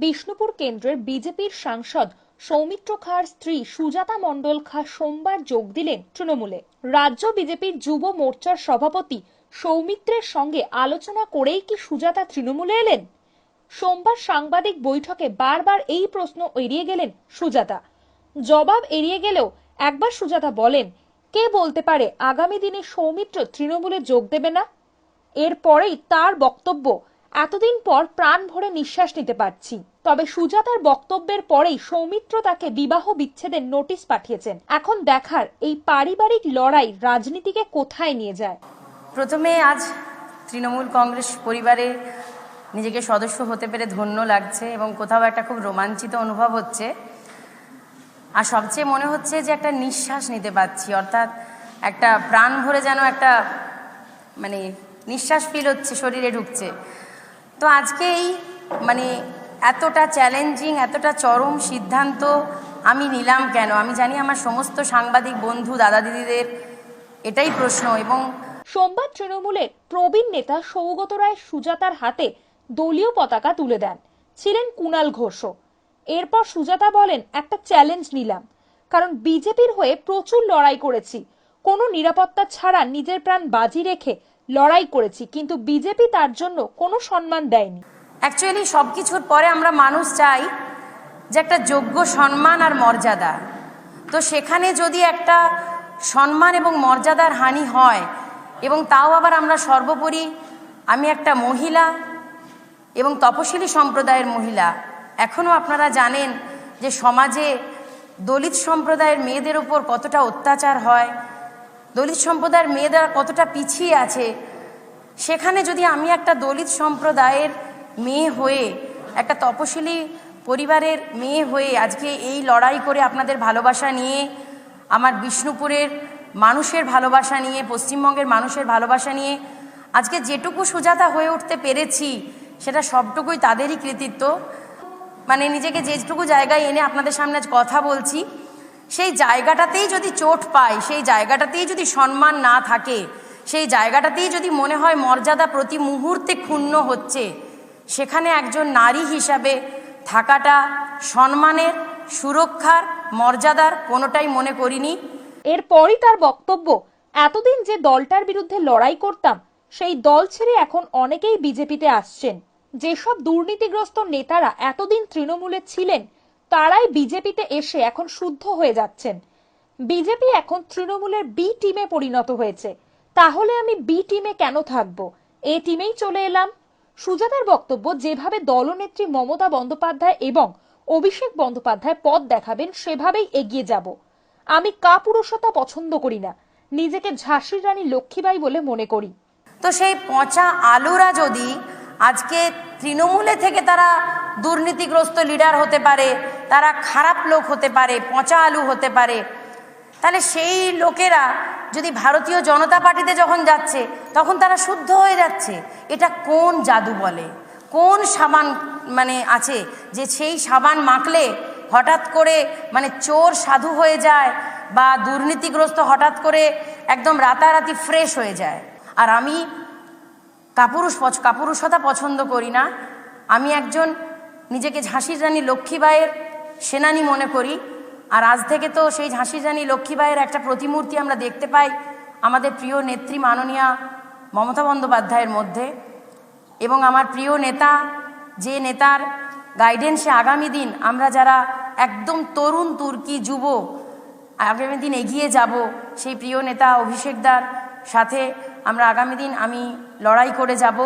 বিষ্ণুপুর কেন্দ্রের বিজেপির সাংসদ সৌমিত্র খাঁর স্ত্রী সুজাতা মণ্ডল খাঁ সোমবার যোগ দিলেন তৃণমূলে। রাজ্য বিজেপির যুব মোর্চার সভাপতি সৌমিত্রের সঙ্গে আলোচনা করেই কি সুজাতা তৃণমূলে এলেন? সোমবার সাংবাদিক বৈঠকে বারবার এই প্রশ্ন এড়িয়ে গেলেন সুজাতা। জবাব এড়িয়ে গেলেও একবার সুজাতা বলেন, কে বলতে পারে আগামী দিনে সৌমিত্র তৃণমূলে যোগ দেবে না? এরপরেই তার বক্তব্য এতদিন পর প্রাণ ভরে নিঃশ্বাস নিতে পারছি। তবে সুজাতার বক্তব্যের পরেই সৌমিত্র তাকে বিবাহ বিচ্ছেদের নোটিশ পাঠিয়েছেন। এখন দেখার এই পারিবারিক লড়াই রাজনীতিকে কোথায় নিয়ে যায়? প্রথমে আজ তৃণমূল কংগ্রেস পরিবারে নিজেকে সদস্য হতে পেরে ধন্য লাগছে এবং কোথাও একটা খুব রোমাঞ্চিত অনুভব হচ্ছে। আর সবচেয়ে মনে হচ্ছে যে একটা নিঃশ্বাস নিতে পারছি, অর্থাৎ একটা প্রাণ ভরে যেন একটা মানে নিঃশ্বাস ফিল হচ্ছে, শরীরে ঢুকছে। তো আজকে এই মানে এতটা চ্যালেঞ্জিং এতটা চরম সিদ্ধান্ত আমি নিলাম কেন? আমি জানি আমার সমস্ত সাংবাদিক, বন্ধু, দাদা দিদিদের এটাই প্রশ্ন এবং সোমবার তৃণমূলের প্রবীণ নেতা সৌগত রায় সুজাতার হাতে দলীয় পতাকা তুলে দেন। ছিলেন কুণাল ঘোষও এরপর সুজাতা বলেন, একটা চ্যালেঞ্জ নিলাম। কারণ বিজেপির হয়ে প্রচুর লড়াই করেছি। কোনো নিরাপত্তা ছাড়া নিজের প্রাণ বাজি রেখে লড়াই করেছি, কিন্তু বিজেপি তার জন্য কোনো সম্মান দেয়নি। অ্যাকচুয়ালি সব কিছুর পরে আমরা মানুষ চাই যে একটা যোগ্য সম্মান আর মর্যাদা। তো সেখানে যদি একটা সম্মান এবং মর্যাদার হানি হয়, এবং তাও আবার আমরা সর্বোপরি আমি একটা মহিলা এবং তপশিলি সম্প্রদায়ের মহিলা এখনও আপনারা জানেন যে সমাজে দলিত সম্প্রদায়ের মেয়েদের উপর কতটা অত্যাচার হয় দলিত সম্প্রদায়ের মেয়েরা কতটা পিছিয়ে আছে? সেখানে যদি আমি একটা দলিত সম্প্রদায়ের মেয়ে হয়ে, একটা তপশিলি পরিবারের মেয়ে হয়ে আজকে এই লড়াই করে আপনাদের ভালোবাসা নিয়ে, আমার বিষ্ণুপুরের মানুষের ভালোবাসা নিয়ে, পশ্চিমবঙ্গের মানুষের ভালোবাসা নিয়ে, আজকে যেটুকু সুজাতা হয়ে উঠতে পেরেছি, সেটা সবটুকুই তাদেরই কৃতিত্ব। মানে নিজেকে যেটুকু জায়গায় এনে আপনাদের সামনে আজ কথা বলছি সেই জায়গাটাতেই যদি চোট পায়, সেই জায়গাটাতেই যদি সম্মান না থাকে, সেই জায়গাটাতেই যদি মনে হয় মর্যাদা প্রতি মুহূর্তে ক্ষুণ্ণ হচ্ছে, সেখানে একজন নারী হিসাবে থাকাটা সম্মানের, সুরক্ষার, মর্যাদার কোনোটাই মনে করিনি। এরপরই তার বক্তব্য, এতদিন যে দলটার বিরুদ্ধে লড়াই করতাম, সেই দল ছেড়ে এখন অনেকেই বিজেপিতে আসছেন। যেসব দুর্নীতিগ্রস্ত নেতারা এতদিন তৃণমূলে ছিলেন তারাই বিজেপিতে এসে এখন শুদ্ধ হয়ে যাচ্ছেন। বিজেপি এখন তৃণমূলের বি টিমে পরিণত হয়েছে। তাহলে আমি বি টিমে কেন থাকব? এ টিমেই চলে এলাম। সুজাতার বক্তব্য, যেভাবে দলনেত্রী মমতা বন্দ্যোপাধ্যায় এবং অভিষেক বন্দ্যোপাধ্যায় পদ দেখাবেন, সেভাবেই এগিয়ে যাব। আমি কাপুরুষতা পছন্দ করি না। নিজেকে ঝাঁসির রানী লক্ষ্মীবাই বলে মনে করি। তো সেই পচা আলুরা যদি আজকে তৃণমূলে থেকে তারা দুর্নীতিগ্রস্ত লিডার হতে পারে তারা খারাপ লোক হতে পারে পচা আলু হতে পারে। তাহলে সেই লোকেরা যদি ভারতীয় জনতা পার্টিতে যখন যাচ্ছে, তখন তারা শুদ্ধ হয়ে যাচ্ছে। এটা কোন জাদু বলে? কোন সাবান মানে আছে যে সেই সাবান মাখলে হঠাৎ করে মানে চোর সাধু হয়ে যায় বা দুর্নীতিগ্রস্ত হঠাৎ করে একদম রাতারাতি ফ্রেশ হয়ে যায়? আর আমি কাপুরুষ কাপুরুষতা পছন্দ করি না। আমি একজন নিজেকে ঝাঁসির রানী লক্ষ্মীবাইয়ের সেনানি মনে করি। আর আজ থেকে তো সেই ঝাঁসির রানী লক্ষ্মীবাইয়ের একটা প্রতিমূর্তি আমরা দেখতে পাই আমাদের প্রিয় নেত্রী মাননীয়া মমতা বন্দ্যোপাধ্যায়ের মধ্যে। এবং আমার প্রিয় নেতা, যে নেতার গাইডেন্সে আগামী দিন আমরা যারা একদম তরুণ তুর্কি যুব, আগামী দিন এগিয়ে যাব, সেই প্রিয় নেতা অভিষেকদার সাথে আমরা আগামী দিন আমি লড়াই করে যাব।